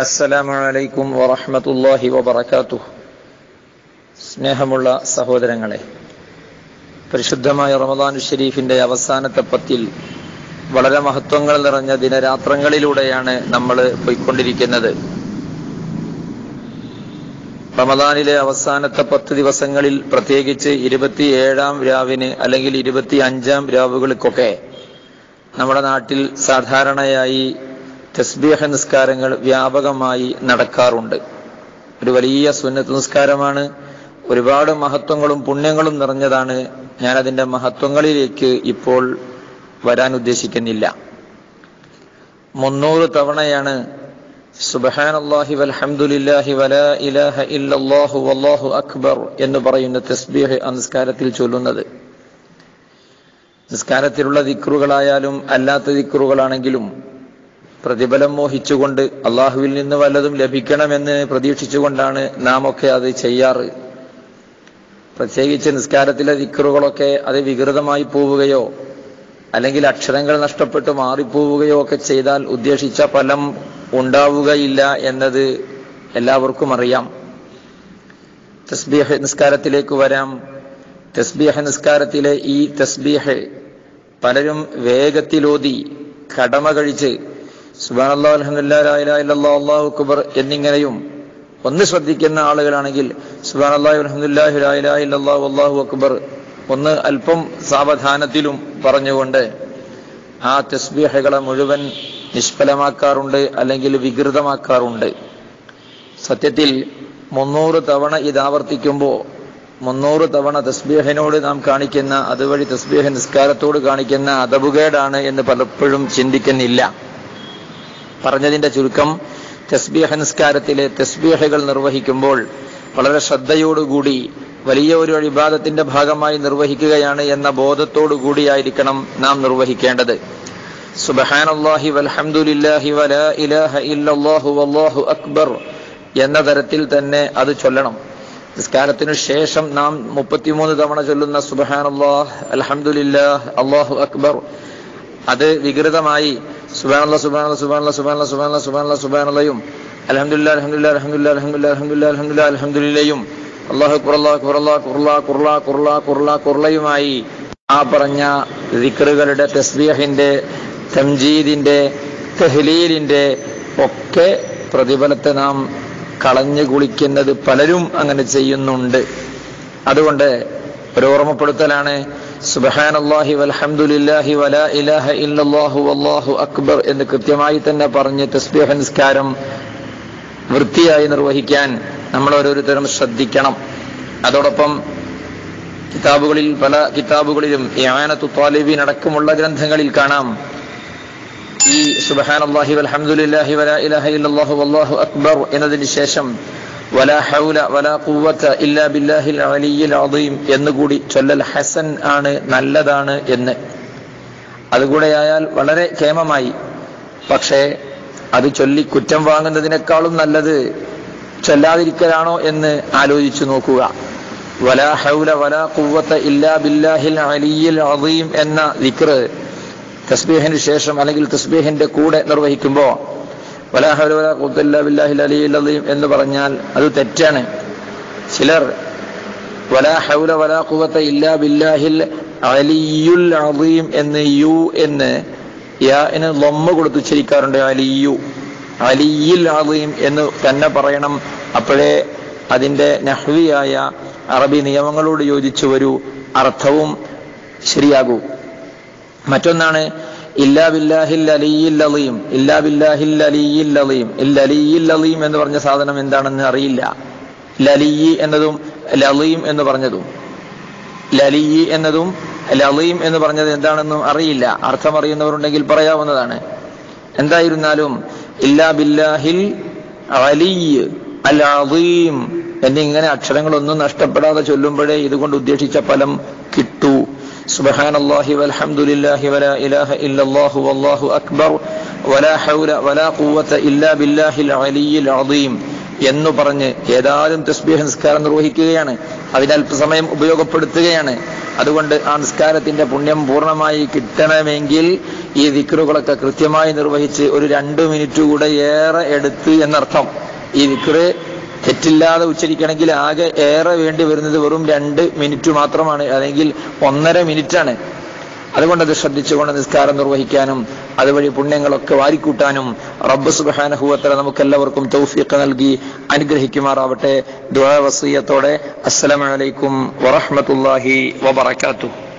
അസ്സലാമു അലൈക്കും വറഹ്മത്തുള്ളാഹി വബറകാതുഹു. സ്നേഹമുള്ള സഹോദരങ്ങളെ പരിശുദ്ധമായ റമദാൻ ഷെരീഫിന്റെ അവസാനത്തെ പത്തിൽ വളരെ മഹത്വങ്ങൾ നിറഞ്ഞ ദിനരാത്രങ്ങളിലൂടെയാണ് നമ്മൾ പോയിക്കൊണ്ടിരിക്കുന്നത്. റമദാനിലെ അവസാനത്തെ പത്ത് ദിവസങ്ങളിൽ പ്രത്യേകിച്ച് ഇരുപത്തിയേഴാം രാവിന് അല്ലെങ്കിൽ ഇരുപത്തി അഞ്ചാം രാവുകൾക്കൊക്കെ നമ്മുടെ നാട്ടിൽ സാധാരണയായി തസ്ബീഹ നിസ്കാരങ്ങൾ വ്യാപകമായി നടക്കാറുണ്ട്. ഒരു വലിയ സുന്നത്ത് നിസ്കാരമാണ്. ഒരുപാട് മഹത്വങ്ങളും പുണ്യങ്ങളും നിറഞ്ഞതാണ്. ഞാൻ അതിന്റെ മഹത്വങ്ങളിലേക്ക് ഇപ്പോൾ വരാൻ ഉദ്ദേശിക്കുന്നില്ല. മുന്നൂറ് തവണയാണ് സുബഹാനല്ലാഹി വൽഹംദുലില്ലാഹി വലാ ഇലാഹ ഇല്ലല്ലാഹു വല്ലാഹു അക്ബർ എന്ന് പറയുന്ന തസ്ബീഹ് നിസ്കാരത്തിൽ ചൊല്ലുന്നത്. നിസ്കാരത്തിലുള്ള ദിക്റുകളായാലും അല്ലാത്ത ദിക്റുകളാണെങ്കിലും പ്രതിഫലം മോഹിച്ചുകൊണ്ട് അള്ളാഹുവിൽ നിന്ന് വല്ലതും ലഭിക്കണമെന്ന് പ്രതീക്ഷിച്ചുകൊണ്ടാണ് നാം ഒക്കെ അത് ചെയ്യാറ്. പ്രത്യേകിച്ച് നിസ്കാരത്തിലെ ദിക്കറുകളൊക്കെ അത് വികൃതമായി പോവുകയോ അല്ലെങ്കിൽ അക്ഷരങ്ങൾ നഷ്ടപ്പെട്ട് മാറിപ്പോവുകയോ ഒക്കെ ചെയ്താൽ ഉദ്ദേശിച്ച ഫലം ഉണ്ടാവുകയില്ല എന്നത് എല്ലാവർക്കും അറിയാം. തസ്ബീഹ് നിസ്കാരത്തിലേക്ക് വരാം. തസ്ബീഹ് നിസ്കാരത്തിലെ ഈ തസ്ബീഹ് പലരും വേഗത്തിലോതി കടമ കഴിച്ച് അലഹമുല്ലാ അള്ളാഹു അക്ബർ എന്നിങ്ങനെയും ഒന്ന് ശ്രദ്ധിക്കുന്ന ആളുകളാണെങ്കിൽ സുബാൻ അള്ളാഹു അല്ലാഹു അള്ളാഹു അക്ബർ ഒന്ന് അല്പം സാവധാനത്തിലും പറഞ്ഞുകൊണ്ട് ആ തസ്ബീഹകളെ മുഴുവൻ നിഷ്ഫലമാക്കാറുണ്ട് അല്ലെങ്കിൽ വികൃതമാക്കാറുണ്ട്. സത്യത്തിൽ മുന്നൂറ് തവണ ഇത് ആവർത്തിക്കുമ്പോൾ മുന്നൂറ് തവണ തസ്ബീഹിനോട് നാം കാണിക്കുന്ന അതുവഴി തസ്ബീഹ നിസ്കാരത്തോട് കാണിക്കുന്ന അതബുകേടാണ് എന്ന് പലപ്പോഴും ചിന്തിക്കുന്നില്ല. പറഞ്ഞതിന്റെ ചുരുക്കം തസ്ബീഹ നിസ്കാരത്തിലെ തസ്ബീഹകൾ നിർവഹിക്കുമ്പോൾ വളരെ ശ്രദ്ധയോടുകൂടി വലിയ ഒരു അഴിബാദത്തിന്റെ ഭാഗമായി നിർവഹിക്കുകയാണ് എന്ന ബോധത്തോടു കൂടിയായിരിക്കണം നാം നിർവഹിക്കേണ്ടത്. സുബഹാനല്ലാഹി വൽഹംദുലില്ലാഹി വലാ ഇലാഹ ഇല്ലല്ലാഹു വല്ലാഹു അക്ബർ എന്ന തരത്തിൽ തന്നെ അത് ചൊല്ലണം. നിസ്കാരത്തിനു ശേഷം നാം മുപ്പത്തിമൂന്ന് തവണ ചൊല്ലുന്ന സുബഹാനല്ലാഹ് അൽഹംദുലില്ലാഹ് അല്ലാഹു അക്ബർ. അത് വികൃതമായി സുബാനുള്ള സുബാനുള്ള സുബാനുള്ള സുബാനുള്ള സുബാനുള്ള സുബാനുള്ള സുബാനുള്ളയും അലഹമുല്ല അലഹമുല്ല അലഹമുല്ല അലഹമുല്ല അലഹമുല്ല അലഹമുല്ല അലഹമുല്ലയും അള്ളാഹു കുറല കുറല കുർല കുർല കുർല കുർല കുർലയുമായി ആ പറഞ്ഞ ദിക്കറുകളുടെ തസ്ബീഹിന്റെ തംജീദിന്റെ തെഹ്ലീലിന്റെ ഒക്കെ പ്രതിഫലത്തെ നാം കളഞ്ഞു കുളിക്കുന്നത് പലരും അങ്ങനെ ചെയ്യുന്നുണ്ട് അതുകൊണ്ട് ഒരു ഓർമ്മപ്പെടുത്തലാണ് സുബഹാനല്ലാഹി വലഹമുല്ലാഹി വല ഇലാഹ ഇല്ലാഹു അള്ളാഹു അക്ബർ എന്ന് കൃത്യമായി തന്നെ പറഞ്ഞ് തസ്ബീഹ നിസ്കാരം വൃത്തിയായി നിർവഹിക്കാൻ നമ്മൾ ഓരോരുത്തരും ശ്രദ്ധിക്കണം. അതോടൊപ്പം കിതാബുകളിൽ പല കിതാബുകളിലും യാനത്തു താലിബീൻ അടക്കമുള്ള ഗ്രന്ഥങ്ങളിൽ കാണാം. ഈ സുബഹാൻ അള്ളാഹി വലഹമുല്ലാഹി വല ഇലാഹ ഇല്ലാഹു അള്ളാഹു അക്ബർ എന്നതിന് ശേഷം വലാ ഹൗല വലാ ഇല്ലാ ബില്ലാഹിൽ അലിയിൽ എന്നുകൂടി ചൊല്ലൽ ഹസൻ ആണ് നല്ലതാണ് എന്ന്. അതുകൂടെയായാൽ വളരെ ക്ഷേമമായി. പക്ഷേ അത് ചൊല്ലി കുറ്റം വാങ്ങുന്നതിനേക്കാളും നല്ലത് ചൊല്ലാതിരിക്കലാണോ എന്ന് ആലോചിച്ചു നോക്കുക. വലാ ഹൗല വലാ ഖുവത ഇല്ലാ ബില്ലാഹിൽ അലിയിൽ അദീം എന്ന ദിക്ർ തസ്ബീഹിന് ശേഷം അല്ലെങ്കിൽ തസ്ബീഹിന്റെ കൂടെ നിർവഹിക്കുമ്പോൾ ബില്ലാഹിൽ എന്ന് പറഞ്ഞാൽ അത് തെറ്റാണ്. ചിലർ വലാ ഹൗല വലാ ഇല്ലാ ബില്ലാഹിൽ അലിയുൽ എന്ന് യു എന്ന് ലൊമ്മ കൊടുത്ത് ഉച്ചരിക്കാറുണ്ട് അലിയു. അലിയിൽ അദീം എന്ന് തന്നെ പറയണം. അപ്പോഴേ അതിന്റെ നഹ്വിയായ അറബി നിയമങ്ങളോട് യോജിച്ചു വരൂ അർത്ഥവും ശരിയാകൂ. മറ്റൊന്നാണ് എന്ന് പറഞ്ഞ സാധനം എന്താണെന്ന് അറിയില്ല. ലലിയി എന്നതും ലലീം എന്ന് പറഞ്ഞതും. ലലിയി എന്നതും ലലീം എന്ന് പറഞ്ഞത് എന്താണെന്നും അറിയില്ല. അർത്ഥം അറിയുന്നവരുണ്ടെങ്കിൽ പറയാവുന്നതാണ്. എന്തായിരുന്നാലും ഇല്ലാ ബില്ലാഹിൽ അലീ അലീം എന്നിങ്ങനെ അക്ഷരങ്ങളൊന്നും നഷ്ടപ്പെടാതെ ചൊല്ലുമ്പോഴേ ഇതുകൊണ്ട് ഉദ്ദേശിച്ച ഫലം കിട്ടൂ. سبحان الله والحمد لله ولا إله إلا الله والله أكبر ولا حول ولا قوة إلا بالله العلي العظيم എന്ന് പറഞ്ഞ് ഏതായാലും തസ്ബീഹ് നിസ്കാരം നിർവഹിക്കുകയാണ് അതിനല്പസമയം ഉപയോഗപ്പെടുത്തുകയാണ് അതുകൊണ്ട് ആ നിസ്കാരത്തിന്റെ പുണ്യം പൂർണ്ണമായി കിട്ടണമെങ്കിൽ ഈ ദിക്റുകളൊക്കെ കൃത്യമായി നിർവഹിച്ച് ഒരു രണ്ട് മിനിറ്റ് കൂടെ ഏറെ എടുത്ത് എന്നർത്ഥം ഈ ദിക്റ് തെറ്റില്ലാതെ ഉച്ചരിക്കണമെങ്കിൽ ആകെ ഏറെ വേണ്ടി വരുന്നത് വെറും രണ്ട് മിനിറ്റ് മാത്രമാണ് അല്ലെങ്കിൽ ഒന്നര മിനിറ്റാണ്. അതുകൊണ്ട് അത് ശ്രദ്ധിച്ചുകൊണ്ട് നിസ്കാരം നിർവഹിക്കാനും അതുവഴി പുണ്യങ്ങളൊക്കെ വാരിക്കൂട്ടാനും റബ്ബ് സുബാനഹുവത്തല നമുക്കെല്ലാവർക്കും തൗഫീഖ് നൽകി അനുഗ്രഹിക്കുമാറാവട്ടെ. ദുആ വസീയത്തോടെ. അസ്സലാമു അലൈക്കും വറഹ്മത്തുള്ളാഹി വബറകാതുഹു.